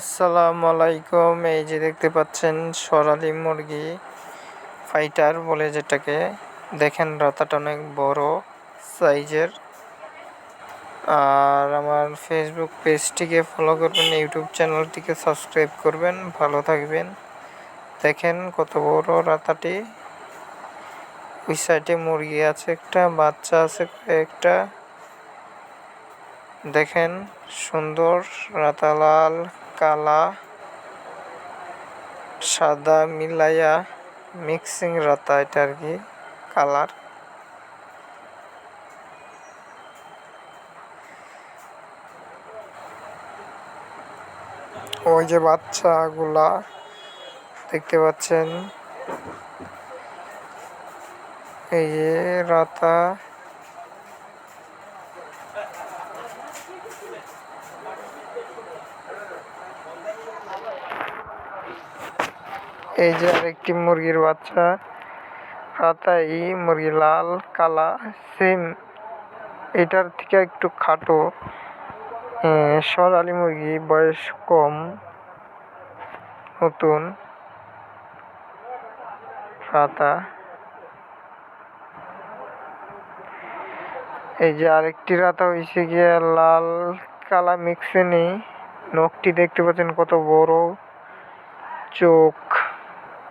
আসসালামু আলাইকুম এই যে দেখতে পাচ্ছেন সরালি মুরগি ফাইটার বলে যেটাকে। দেখেন রাতাটা অনেক বড় সাইজের আর আমার ফেসবুক পেজটিকে ফলো করবেন ইউটিউব চ্যানেলটিকে সাবস্ক্রাইব করবেন। ভালো থাকবেন। দেখেন কত বড় রাতাটি। ওই সাইডে মুরগি আছে একটা, বাচ্চা আছে একটা। দেখেন সুন্দর রাতালাল কালা, সাদা মিলাইয়া মিক্সিং রাতা, এটা আর কি কালার। ওই যে বাচ্চাগুলা দেখতে পাচ্ছেন, এই রাতা এই যে আরেকটি মুরগির বাচ্চা। রাতাই মুরগি লাল, কালা, সেম। এটার থেকে একটু খাটো। সোনালি মুরগি বয়স কম, নতুন। রাতা এই যে আরেকটি রাতা হয়েছে গিয়ে লাল, কালা মিক্সে নেই। নখটি দেখতে পাচ্ছেন কত বড়। চোখ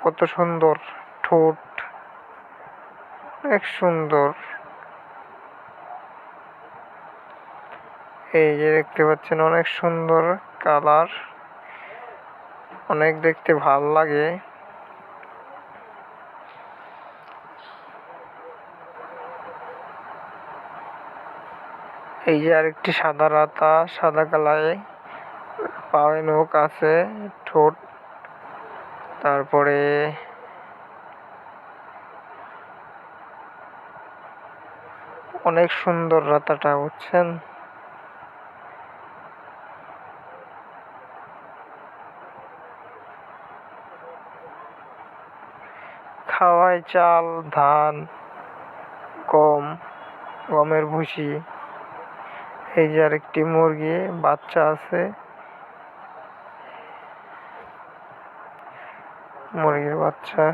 কত সুন্দর, ঠোঁট, অনেক সুন্দর। এই যে দেখতে পাচ্ছেন, অনেক সুন্দর কালার, অনেক দেখতে ভালো লাগে। এই যে আরেকটি সাদা রাতা, সাদা কালারে পায়ে নখ আছে, ঠোঁট তারপরে অনেক সুন্দর রাতাটা, বুঝছেন? খাওয়ায় চাল, ধান, গম, গমের ভুসি। এই যে আরেকটি মুরগি, বাচ্চা আছে। মুরগির বাচ্চা।